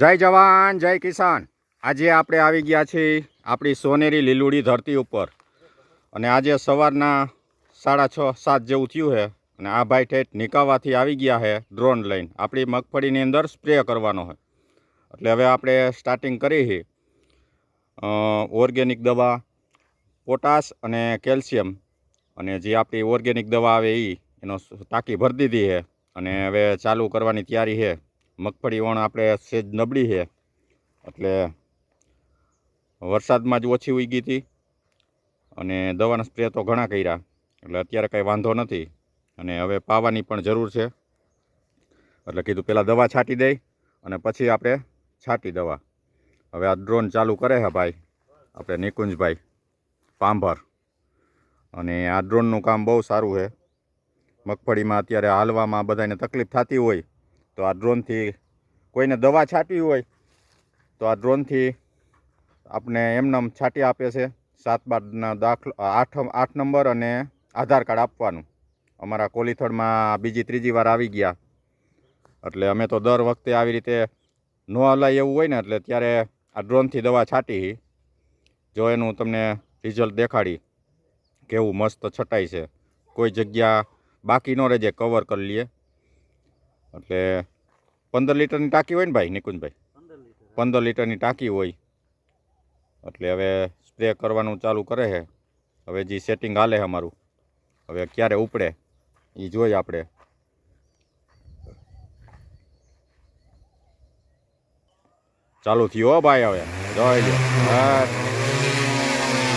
જય જવાન, જય કિસાન. આજે આપણે આવી ગયા છીએ આપણી સોનેરી લીલુડી ધરતી ઉપર. અને આજે સવારના સાડા છ, સાત જેવું થયું છે. અને આ ભાઈ ઠેઠ નિકાવાથી આવી ગયા છે ડ્રોન લઈને. આપણી મગફળીની અંદર સ્પ્રે કરવાનો છે. એટલે હવે આપણે સ્ટાર્ટિંગ કરી છે. ઓર્ગેનિક દવા, પોટાશ અને કેલ્શિયમ. અને જે આપણી ઓર્ગેનિક દવા આવે એ એનો ટાંકી ભરી દીધી છે. અને હવે ચાલુ કરવાની તૈયારી છે. મગફળી વણ આપણે સેજ નબળી છે. એટલે વરસાદમાં જ ઓછી ઉગી હતી અને દવાના સ્પ્રે તો ઘણા કર્યા. એટલે અત્યારે કાંઈ વાંધો નથી અને હવે પાવાની પણ જરૂર છે. એટલે કીધું પહેલાં દવા છાંટી દઈ અને પછી આપણે છાંટી દવા. હવે આ ડ્રોન ચાલુ કરે છે ભાઈ, આપણે નિકુંજભાઈ પાંભર. અને આ ડ્રોનનું કામ બહુ સારું છે. મગફળીમાં અત્યારે હાલવામાં બધાને તકલીફ થતી હોય તો આ ડ્રોનથી કોઈને દવા છાંટવી હોય, તો આ ડ્રોનથી આપણે એમનેમ છાંટી આપે છે. સાત બારના દાખલો, આઠ આઠ નંબર અને આધાર કાર્ડ આપવાનું. અમારા કોલીથળમાં બીજી ત્રીજી વાર આવી ગયા. એટલે અમે તો દર વખતે આવી રીતે ન હલાય એવું હોય ને, એટલે ત્યારે આ ડ્રોનથી દવા છાંટી જો એનું તમને રિઝલ્ટ દેખાડી, કેવું મસ્ત છટાય છે. કોઈ જગ્યા બાકી ન રહેજે કવર કરી લઈએ એટલે પંદર લીટરની ટાંકી હોય ને ભાઈ, નિકુંજભાઈ? પંદર લીટર લીટરની ટાંકી હોય. એટલે હવે સ્પ્રે કરવાનું ચાલુ કરે છે. હવે જે સેટિંગ હાલે છે અમારું. હવે ક્યારે ઉપડે એ જોઈએ આપણે. ચાલુ થયો ભાઈ હવે. જોઈ લો હા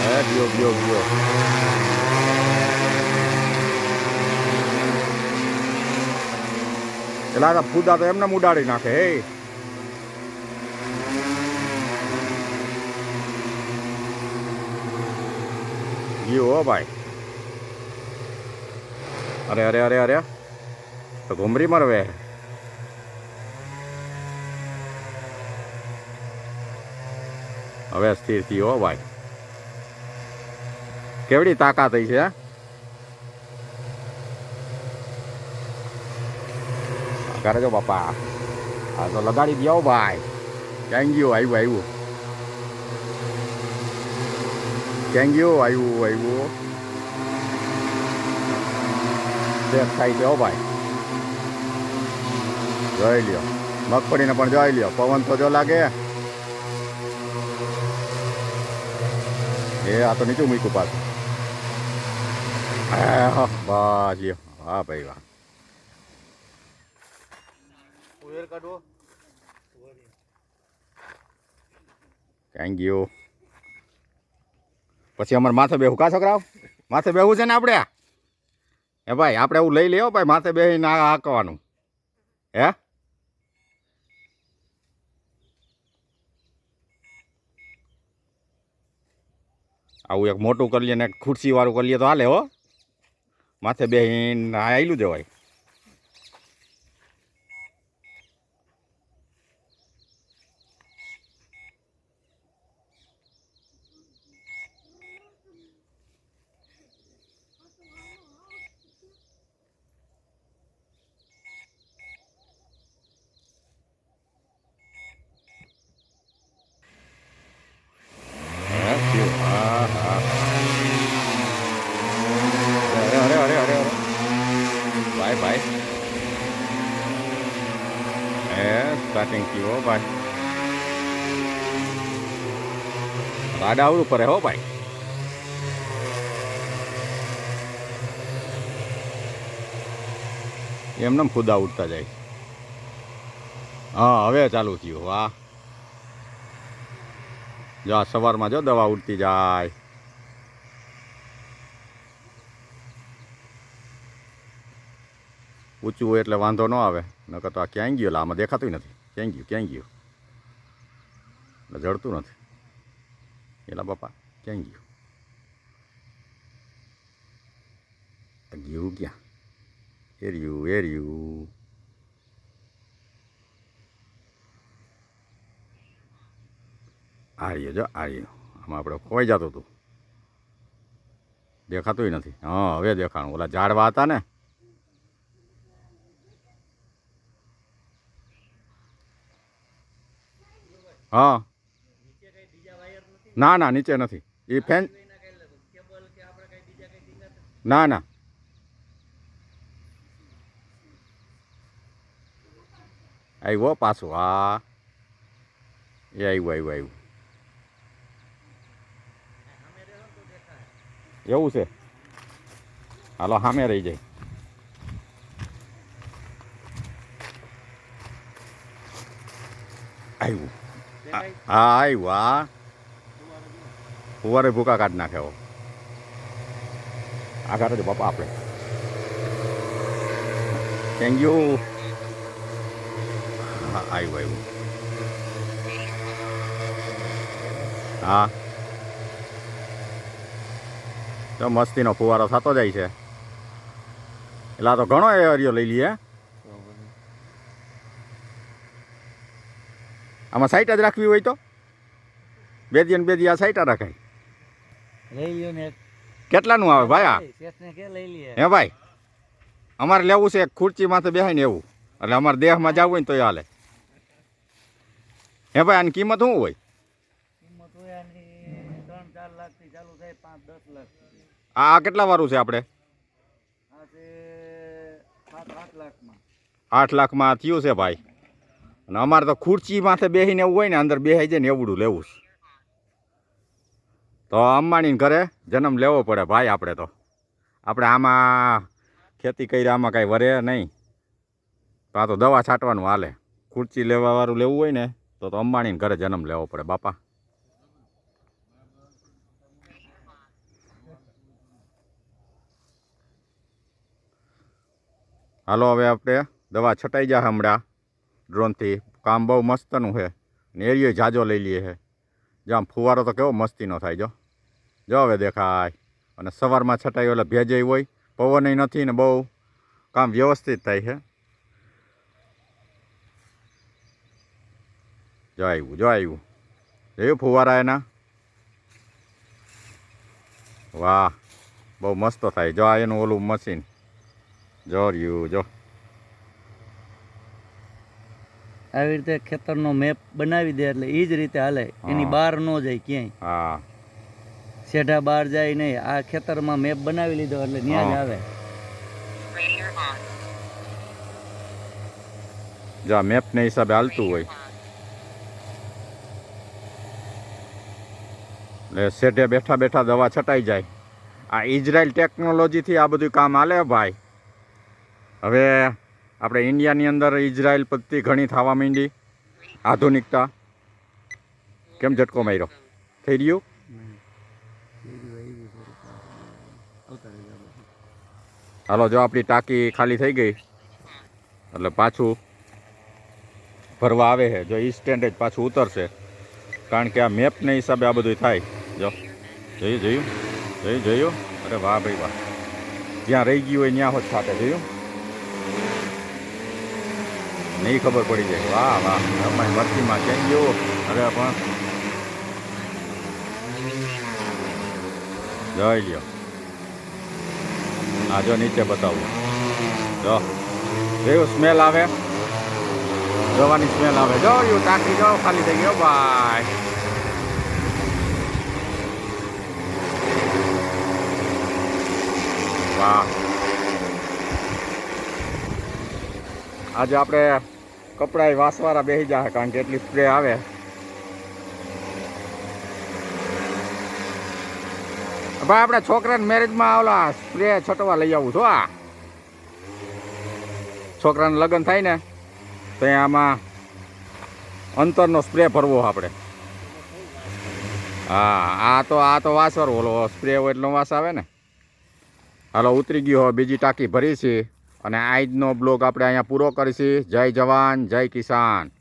હા ગયો ગયો ગયો એટલે આ ફૂદા તો એમને ઉડાડી નાખે, હે. ગયું હો ભાઈ. અરે અરે અરે અરે. તો ઘુમરી મરવે. હવે સ્થિર થયો ભાઈ. કેવડી તાકાત થઈ છે કરે જો બાપા આ તો લગાડી દો ભાઈ ગયું આવ્યું આવ્યું ગયું આવ્યું આવ્યું સેફ થાય છે ભાઈ જોઈ લ્યો મગફળીને પણ જોઈ લ્યો પવન તો જો લાગે એ આ તો નીચું મૂક્યું પાછું હા બસ લ્યો હા ભાઈ વાહ ઉયર કાઢવો થેન્ક યુ પછી અમારે માથે બેહું. કા છોકરાઓ? માથે બેવું છે ને આપણે? એ ભાઈ, આપણે એવું લઈ લેવો ભાઈ, માથે બેહીને હાંકવાનું. હે? આવું એક મોટું કરી લઈએ ને એક ખુરશી વાળું કરી લઈએ તો હાલે હો. માથે બેહીને આવેલું જવાય હે, થયું. હા હા અરે અરે અરે અરે અરે ભાઈ ભાઈ હે થયું હો, ભાઈ. રાડા આવડું પડે, હો, ભાઈ. એમને ખુદા ઉડતા જાય હા, હવે ચાલુ થયું, વાહ. જો સવારમાં જો દવા ઉડતી જાય. ઊંચું એટલે વાંધો ન આવે, નકર તો આ ક્યાંય ગયો, એટલે આમાં દેખાતું નથી. ક્યાંય ગયું ક્યાં ગયું એટલે જડતું નથી. એલા બાપા ક્યાં ગયું ગયું ક્યાં? એર્યું એર્યું આ જો આ આમાં આપણે ખોવાઈ જતું હતું. દેખાતુંય નથી. હા, હવે દેખાણું. ઓલા ઝાડવા હતા ને હા. ના ના, નીચે નથી. એ ફેન ના ના. આવ્યો પાછો, હા. એ આવ્યું આવ્યું આવ્યું એવું છે. હાલો સામે રહી જાય આવ્યું હા, આવ્યું ફુવારે ભૂકા કાઢ નાખે હો. આ કાઢો બાપા આપણે. થેન્ક યુ હા, આવ્યું આવ્યું. હા. તો મસ્તીનો ફુવારો થતો જાય છે. એટલે આ તો ઘણો એરિયો લઈ લઈએ. આમાં સાઈટ જ રાખવી હોય તો? બે દી બે દી આ સાઈટ રાખાય. લઈ લ્યો ને કેટલાનું આવે ભાઈ આ? હે ભાઈ અમારે લેવું છે એક ખુરચી માથે બેહાય ને એવું. એટલે અમારે દેહમાં જવું હોય ને તોય હાલે. હે ભાઈ આની કિંમત શું હોય. આ આ કેટલા વાળું છે આપણે? આઠ લાખમાં થયું છે ભાઈ. અને અમારે તો ખુરચી માથે બેસીને એવું હોય ને, અંદર બેસાઈ જાય ને એવડું લેવું છે. તો અંબાણીને ઘરે જન્મ લેવો પડે ભાઈ આપણે તો. આપણે આમાં ખેતી કરી આમાં કાંઈ વરે નહીં. આ તો દવા છાંટવાનું હાલે. ખુરચી લેવાવાળું લેવું હોય ને, તો તો અંબાણીને ઘરે જન્મ લેવો પડે બાપા. હાલો હવે આપણે દવા છટાઈ જા હમણાં. ડ્રોનથી કામ બહુ મસ્તનું છે. ને એરિયો જાજો લઈ લઈએ છે. જામ ફુવારો તો કેવો મસ્તીનો થાય, જો. જો હવે દેખાય. અને સવારમાં છટાઈ એટલે ભેજય હોય, પવનય નથી ને બહુ કામ વ્યવસ્થિત થાય છે. જો આવ્યું જો આવ્યું જોયું ફુવારા એના? વાહ, બહુ મસ્ત થાય. જો આ એનું ઓલું મશીન. જો રહ્યું જો. આવી રીતે ખેતરનો મેપ બનાવી દે એટલે એ જ રીતે હાલે. એની બહાર ન જાય ક્યાંય. હા. શેઢા બહાર જાય નહીં. આ ખેતરમાં મેપ બનાવી લીધો એટલે ત્યાં જ આવે. જા મેપને હિસાબે હાલતું હોય. એટલે સેઢે બેઠા બેઠા દવા છટાઈ જાય. આ ઇઝરાયલ ટેકનોલોજીથી આ બધું કામ હાલે ભાઈ. હવે આપણે ઇન્ડિયાની અંદર ઇઝરાયલ પદ્ધતિ ઘણી થવા માંડી. આધુનિકતા. કેમ ઝટકો માર્યો? થઈ રહ્યું? હાલો, જો આપણી ટાંકી ખાલી થઈ ગઈ. એટલે પાછું ભરવા આવે છે. જો ઈ સ્ટેન્ડર્ડ પાછું ઉતરશે. કારણ કે આ મેપને હિસાબે આ બધું થાય. જો, જોયું જોયું? જોયું જોયું? અરે વાહ, ભાઈ વાહ. જ્યાં રહી ગયું હોય ત્યાં હોત સાથે, જોયું? નહીં ખબર પડી જાય. વાહ વાહ. અમારી ભરતીમાં કેમ ગયો? અરે પણ. જોઈ લ્યો. આ જો નીચે બતાવું. જો. કેવું સ્મેલ આવે? જવાની સ્મેલ આવે. જો એવું ટાંકી જો, ખાલી થઈ ગયો ભાઈ. વાહ. આજે આપણે કપડાય વાસવારા બેસી જાય કારણ કે એટલી સ્પ્રે આવે. ભાઈ, આપણે છોકરાને મેરેજમાં ઓલા સ્પ્રે છટવા લઈ આવું છો આ છોકરાને લગ્ન થાય ને, તો આમાં અંતરનો સ્પ્રે ભરવો આપણે. હા, આ તો આ તો વાસર ઓલો સ્પ્રે હોય એટલો વાસ આવે ને. હાલો, ઉતરી ગયો બીજી ટાંકી ભરી છે. અને આજનો બ્લોગ આપણે અહીંયા પૂરો કરીશું. જય જવાન જય કિસાન.